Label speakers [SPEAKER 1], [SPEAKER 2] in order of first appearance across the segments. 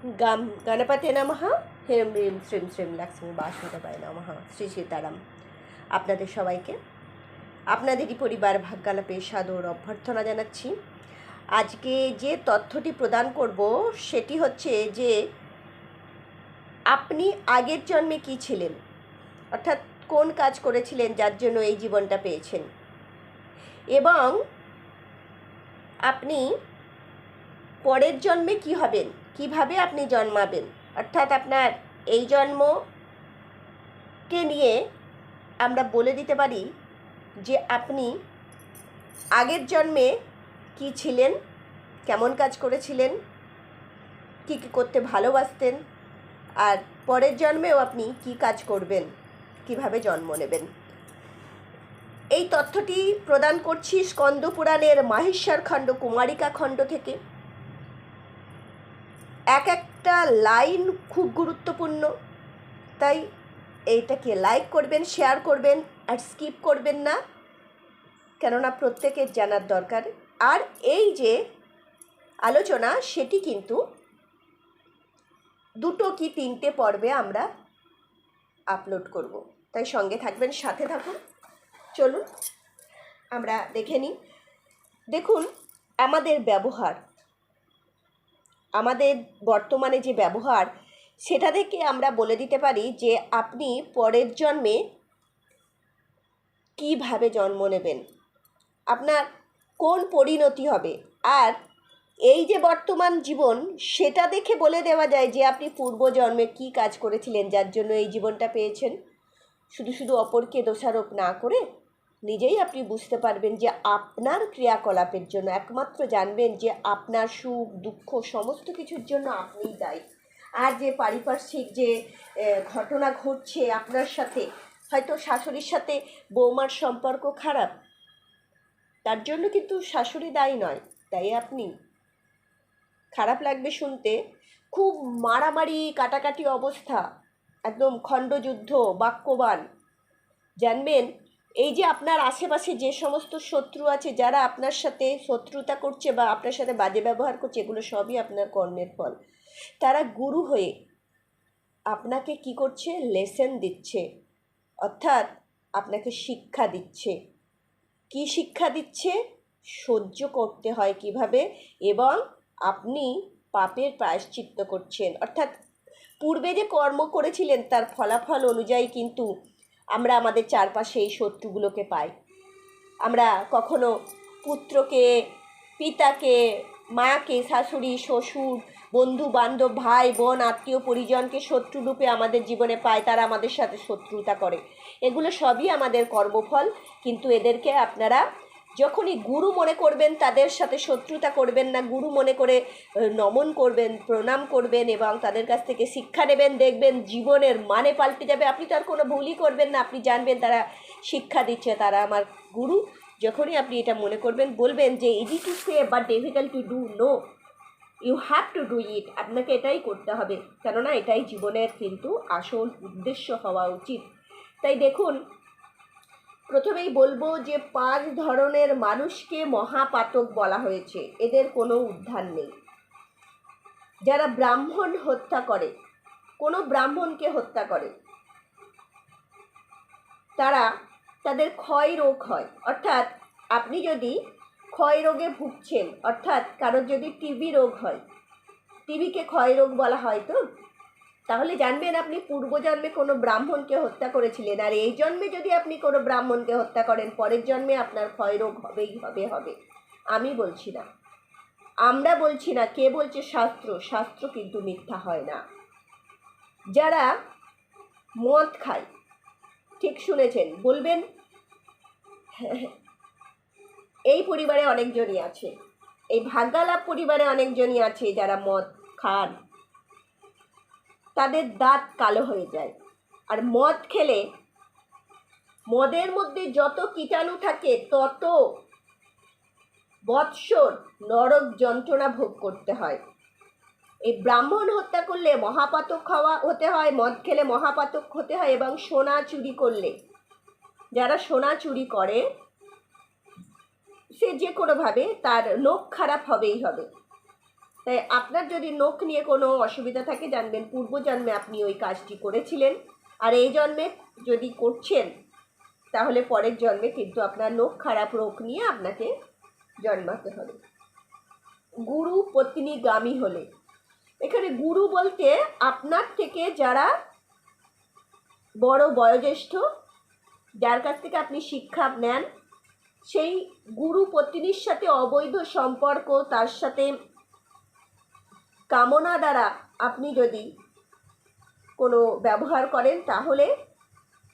[SPEAKER 1] গাম গণপতে নমঃ হেম রিম শ্রীম শ্রীম লক্ষ্মী বাসুদেবায় নমঃ শ্রী সীতারাম আপনাদের সবাইকে আপনাদেরই পরিবার ভাগ্যালাপে সাদর অভ্যর্থনা জানাচ্ছি আজকে যে তথ্যটি প্রদান করব সেটি হচ্ছে যে আপনি আগের জন্মে কি ছিলেন অর্থাৎ কোন কাজ করেছিলেন যার জন্য এই জীবনটা পেয়েছেন এবং আপনি পরের জন্মে কি হবেন কীভাবে আপনি জন্মাবেন? অর্থাৎ আপনার এই জন্মকে নিয়ে আমরা বলে দিতে পারি যে আপনি আগের জন্মে কি ছিলেন, কেমন কাজ করেছিলেন, কী কী করতে ভালোবাসতেন, আর পরের জন্মেও আপনি কি কাজ করবেন, কীভাবে জন্ম নেবেন। এই তথ্যটি প্রদান করছি স্কন্দ পুরাণের মাহেশ্বর খণ্ড, কুমারিকা খণ্ড থেকে। এক একটা লাইন খুব গুরুত্বপূর্ণ। তাই এইটাকে লাইক করবেন শেয়ার করবেন আর স্কিপ করবেন না। কেননা প্রত্যেকের জানার দরকার। আর এই যে আলোচনা, সেটি কিন্তু দুটো কি তিনটে পর্বে আমরা আপলোড করব। তাই সঙ্গে থাকবেন, সাথে থাকুন। চলুন, আমরা দেখে নিই। দেখুন, আমাদের ব্যবহার। আমাদের বর্তমানে যে ব্যবহার, সেটা থেকে আমরা বলে দিতে পারি যে আপনি পরের জন্মে কীভাবে জন্ম নেবেন, আপনার কোন পরিণতি হবে, আর এই যে বর্তমান জীবন, সেটা দেখে বলে দেওয়া যায় যে আপনি পূর্বজন্মে কী কাজ করেছিলেন, যার জন্য এই জীবনটা পেয়েছেন। শুধু শুধু অপরকে দোষারোপ না করে নিজেই আপনি বুঝতে পারবেন যে আপনার ক্রিয়াকলাপের জন্য একমাত্র জানবেন যে আপনার সুখ, দুঃখ সমস্ত কিছুর জন্য আপনিই দায়ী। আর যে পারিপার্শ্বিক যে ঘটনা ঘটছে আপনার সাথে, হয়তো শাশুড়ির সাথে বৌমার সম্পর্ক খারাপ, তার জন্য কিন্তু শাশুড়ি দায়ী নয়, তাই আপনি খারাপ লাগবে শুনতে। খুব মারামারি, কাটাকাটি অবস্থা, একদম খণ্ডযুদ্ধ, বাক্যবান। জানবেন এই যে আপনার আশেপাশে যে সমস্ত শত্রু আছে, যারা আপনার সাথে শত্রুতা করছে বা আপনার সাথে বাজে ব্যবহার করছে, এগুলো সবই আপনার কর্মের ফল। তারা গুরু হয়ে আপনাকে কি করছে? লেসেন দিচ্ছে। অর্থাৎ আপনাকে শিক্ষা দিচ্ছে। কি শিক্ষা দিচ্ছে? সহ্য করতে হয় কীভাবে? এবং আপনি পাপের প্রায়শ্চিত্ত করছেন। অর্থাৎ পূর্বে যে কর্ম করেছিলেন, তার ফলাফল অনুযায়ী কিন্তু আমরা আমাদের চারপাশে এই শত্রুগুলোকে পাই। আমরা কখনো পুত্রকে, পিতাকে, মাকে, শাশুড়ি, শ্বশুর বন্ধু বান্ধব ভাই, বোন, আত্মীয়, পরিজনকে শত্রুরূপে আমাদের জীবনে পায়, তারা আমাদের সাথে শত্রুতা করে। এগুলো সবই আমাদের কর্মফল, কিন্তু এদেরকে আপনারা যখনই গুরু মনে করবেন, তাদের সাথে শত্রুতা করবেন না। গুরু মনে করে নমন করবেন, প্রণাম করবেন এবং তাদের কাছ থেকে শিক্ষা নেবেন, দেখবেন জীবনের মানে পাল্টে যাবে। আপনি তো আর কোনো ভুলই করবেন না। আপনি জানবেন তারা শিক্ষা দিচ্ছে, তারা আমার গুরু। যখনই আপনি এটা মনে করবেন, বলবেন যে easy to say but difficult to do no you have to do it আপনাকে এটাই করতে হবে। কেননা, এটাই জীবনের কিন্তু আসল উদ্দেশ্য হওয়া উচিত। তাই দেখুন প্রথমেই বলব যে পাঁচ ধরনের মানুষকে মহাপাতক বলা হয়েছে। এদের কোনো উদ্ধার নেই। যারা ব্রাহ্মণ হত্যা করে, কোনো ব্রাহ্মণকে হত্যা করে, তারা তাদের ক্ষয় রোগ হয়। অর্থাৎ আপনি যদি ক্ষয় রোগে ভুগছেন, অর্থাৎ কারোর যদি টিবি রোগ হয়, টিবিকে ক্ষয় রোগ বলা হয় তো? তাহলে জানবেন আপনি পূর্বজন্মে কোনো ব্রাহ্মণকে হত্যা করেছিলেন। আর এই জন্মে যদি আপনি কোনো ব্রাহ্মণকে হত্যা করেন, পরের জন্মে আপনার ক্ষয় রোগ হবেই, হবে হবে। আমি বলছি না। আমরা বলছি না, কে বলছে শাস্ত্র? শাস্ত্র কিন্তু মিথ্যা হয় না। যারা মদ খায়, ঠিক শুনেছেন? বলবেন? এই পরিবারে অনেকজনই আছে। এই ভাগ্যালাভ পরিবারে অনেকজনই আছে যারা মদ খান। তাদের দাঁত কালো হয়ে যায়। আর মদ খেলে মদের মধ্যে যত কীটাণু থাকে, তত বৎসর নরক যন্ত্রণা ভোগ করতে হয়। এই ব্রাহ্মণ হত্যা করলে মহাপাতক হওয়া, হতে হয়, মদ খেলে মহাপাতক হতে হয় এবং সোনা চুরি করলে। যারা সোনা চুরি করে, সে যে কোনোভাবে তার নখ খারাপ হবেই হবে। তাই আপনার যদি নখ নিয়ে কোনো অসুবিধা থাকে, জানবেন পূর্বজন্মে আপনি ওই কাজটি করেছিলেন। আর এই জন্মে যদি করছেন, তাহলে পরের জন্মে কিন্তু আপনার নখ খারাপ রোগ নিয়ে আপনাকে জন্মাতে হবে। গুরু পত্নীগামী হলে। এখানে গুরু বলতে আপনার থেকে যারা বড় বয়োজ্যেষ্ঠ, যার কাছ থেকে আপনি শিক্ষা নেন, সেই গুরু পত্নীর সাথে অবৈধ সম্পর্ক, তার সাথে কামনা দ্বারা আপনি যদি কোনো ব্যবহার করেন, তাহলে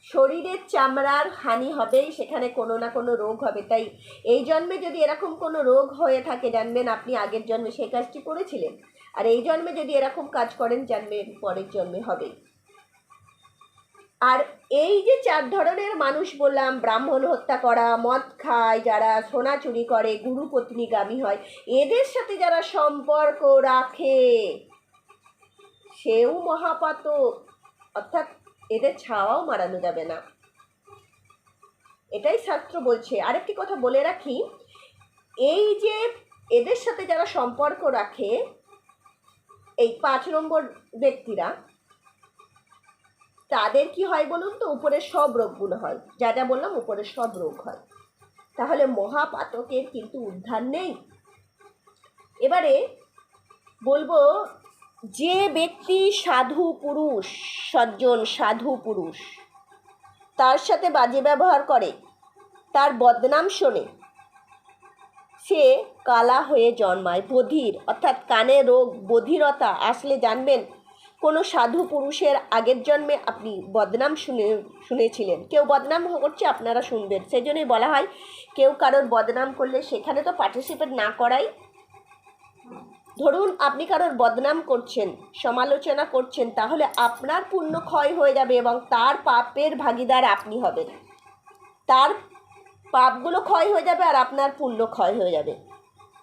[SPEAKER 1] শরীরের চামড়ার হানি হবেই সেখানে কোনো না কোনো রোগ হবে। তাই এই জন্মে যদি এরকম কোনো রোগ হয়ে থাকে, জানবেন আপনি আগের জন্মে সেই কাজটি করেছিলেন। আর এই জন্মে যদি এরকম কাজ করেন, জানবেন পরের জন্মে হবে। আর এই যে চার ধরনের মানুষ বললাম, ব্রাহ্মণ হত্যা করা, মদ খায়, যারা সোনা চুরি করে, গুরু পত্নীগামী হয়, এদের সাথে যারা সম্পর্ক রাখে, সেও মহাপাতক। অর্থাৎ এদের ছাওয়াও মারানো যাবে না। এটাই শাস্ত্র বলছে। আরেকটি কথা বলে রাখি, এই যে এদের সাথে যারা সম্পর্ক রাখে, এই পাঁচ নম্বর ব্যক্তিরা তাদের কি হয় বলুন তো? উপরের সব রোগগুলো হয়। যা যা বললাম উপরের সব রোগ হয়। তাহলে মহাপাতকের কিন্তু উদ্ধার নেই। এবারে বলব, যে ব্যক্তি সাধু পুরুষ, সজ্জন সাধু পুরুষ, তার সাথে বাজে ব্যবহার করে, তার বদনাম শোনে, সে কালা হয়ে জন্মায় বধির। অর্থাৎ কানে রোগ, বধিরতা আসলে জানবেন কোনো সাধু পুরুষের আগের জন্মে আপনি বদনাম শুনে, শুনেছিলেন। কেউ বদনাম করছে, আপনারা শুনবেন। সেই জন্যই বলা হয়, কেউ কারোর বদনাম করলে সেখানে তো পার্টিসিপেট না করাই। ধরুন আপনি কারোর বদনাম করছেন, সমালোচনা করছেন, তাহলে আপনার পুণ্য ক্ষয় হয়ে যাবে এবং তার পাপের ভাগিদার আপনি হবেন। তার পাপগুলো ক্ষয় হয়ে যাবে আর আপনার পুণ্য ক্ষয় হয়ে যাবে।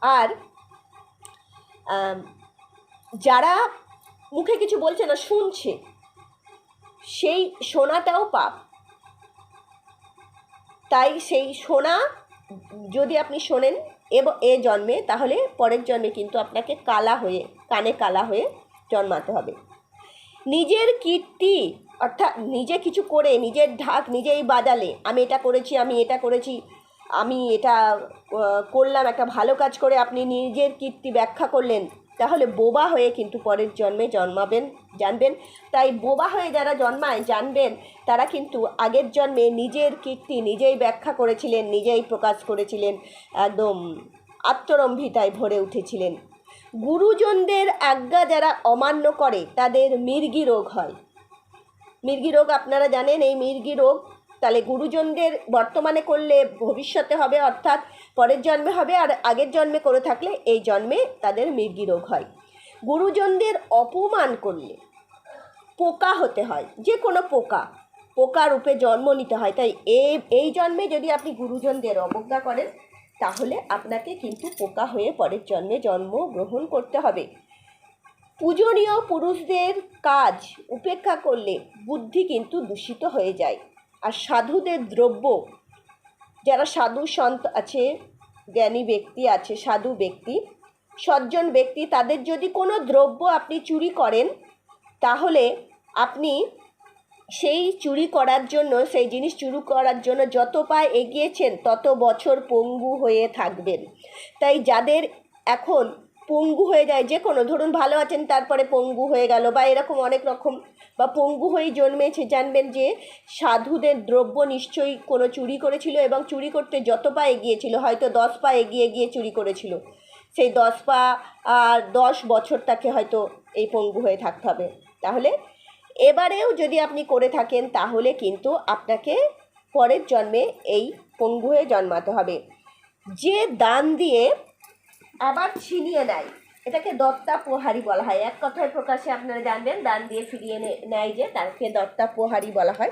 [SPEAKER 1] আর যারা মুখে কিছু বলছে না, শুনছে। সেই শোনাটাও পাপ। তাই সেই শোনা যদি আপনি শোনেন এবং, এ জন্মে, তাহলে পরের জন্মে কিন্তু আপনাকে কালা হয়ে, কানে কালা হয়ে জন্মাতে হবে। নিজের কীর্তি, অর্থাৎ নিজে কিছু করে, নিজের ঢাক নিজেই বাজালে আমি এটা করেছি, আমি এটা করেছি, আমি এটা করলাম, একটা ভালো কাজ করে আপনি নিজের কীর্তি ব্যাখ্যা করলেন তাহলে বোবা হয়ে কিন্তু পরের জন্মে জন্মাবেন, জানবেন। তাই বোবা হয়ে যারা জন্মায়, জানবেন, তারা কিন্তু আগের জন্মে নিজের কীর্তি নিজেই ব্যাখ্যা করেছিলেন, নিজেই প্রকাশ করেছিলেন, একদম আত্মরম্ভিতায় ভরে উঠেছিলেন। গুরুজনদের আজ্ঞা যারা অমান্য করে, তাদের মির্গি রোগ হয়। মির্গি রোগ আপনারা জানেন, এই মির্গি রোগ তাহলে গুরুজনদের বর্তমানে করলে ভবিষ্যতে হবে, অর্থাৎ পরের জন্মে হবে আর আগের জন্মে করে থাকলে এই জন্মে তাদের মির্গি রোগ হয়। গুরুজনদের অপমান করলে পোকা হতে হয় যে কোনো পোকা। পোকা রূপে জন্ম নিতে হয়, তাই এই এই জন্মে যদি আপনি গুরুজনদের অবজ্ঞা করেন, তাহলে আপনাকে কিন্তু পোকা হয়ে পরের জন্মে জন্ম গ্রহণ করতে হবে। পূজনীয় পুরুষদের কাজ উপেক্ষা করলে বুদ্ধি কিন্তু দূষিত হয়ে যায়। আর সাধুদের দ্রব্য যারা সাধু সন্ত আছে, জ্ঞানী ব্যক্তি আছে, সাধু ব্যক্তি, সজ্জন ব্যক্তি, তাদের যদি কোনো দ্রব্য আপনি চুরি করেন, তাহলে আপনি সেই চুরি করার জন্য, সেই জিনিস চুরি করার জন্য যত পা এগিয়েছেন, তত বছর পঙ্গু হয়ে থাকবেন। তাই যাদের এখন পঙ্গু হয়ে যায়, যে কোনো। ধরুন ভালো আছেন, তারপরে পঙ্গু হয়ে গেল, বা এরকম অনেক রকম, বা পঙ্গু হয়েই জন্মেছে, জানবেন যে সাধুদের দ্রব্য নিশ্চয়ই কোনো চুরি করেছিল এবং চুরি করতে যত পা এগিয়েছিল, হয়তো দশ পা এগিয়ে গিয়ে চুরি করেছিল, সেই দশ পা আর দশ বছর তাকে হয়তো এই পঙ্গু হয়ে থাকতে হবে। তাহলে এবারেও যদি আপনি করে থাকেন, তাহলে কিন্তু আপনাকে পরের জন্মে এই পঙ্গু হয়ে জন্মাতে হবে। যে দান দিয়ে আবার ছিনিয়ে নেয়। এটাকে দত্তা প্রহারী বলা হয়। এক কথায় প্রকাশে আপনারা জানবেন, দান দিয়ে ফিরিয়ে নেয় যে তাকে দত্তা প্রহারী বলা হয়।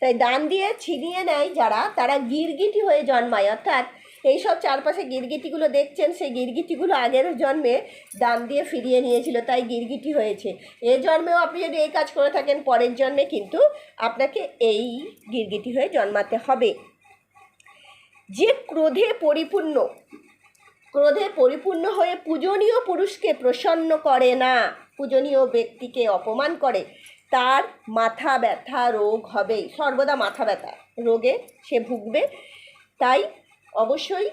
[SPEAKER 1] তাই দান দিয়ে ছিনিয়ে নেয় যারা, তারা গিরগিটি হয়ে জন্মায়। অর্থাৎ এইসব চারপাশে গিরগিটিগুলো দেখছেন, সেই গিরগিটিগুলো আগের জন্মে দান দিয়ে ফিরিয়ে নিয়েছিল, তাই গিরগিটি হয়েছে। এ জন্মেও আপনি যদি এই কাজ করে থাকেন, পরের জন্মে কিন্তু আপনাকে এই গিরগিটি হয়ে জন্মাতে হবে। যে ক্রোধে পরিপূর্ণ ক্রোধে পরিপূর্ণ হয়ে পূজনীয় পুরুষকে প্রসন্ন করে না। পূজনীয় ব্যক্তিকে অপমান করে। তার মাথা ব্যথা রোগ হবে সর্বদা মাথা ব্যথা। রোগে সে ভুগবে। তাই অবশ্যই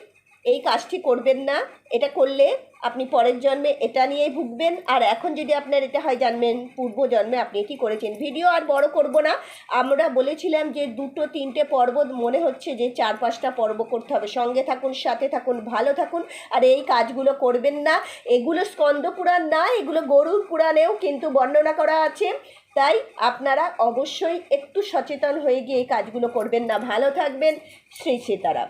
[SPEAKER 1] এই কাজটি করবেন না। এটা করলে আপনি পরের জন্মে এটা নিয়েই ভুগবেন। আর এখন যদি আপনার এটা হয় জানবেন পূর্ব জন্মে, আপনি কি করেছেন? ভিডিও আর বড় করব না। আমরা বলেছিলাম যে দুটো তিনটে পর্ব, মনে হচ্ছে যে চার পাঁচটা পর্ব করতে হবে। সঙ্গে থাকুন, সাথে থাকুন, ভালো থাকুন। আর এই কাজগুলো করবেন না। এগুলো স্কন্দ পুরাণ না, এগুলো গরুর পুরাণেও কিন্তু বর্ণনা করা আছে। তাই আপনারা অবশ্যই একটু সচেতন হয়ে গিয়ে এই কাজগুলো করবেন না। ভালো থাকবেন। শ্রী সীতারাম।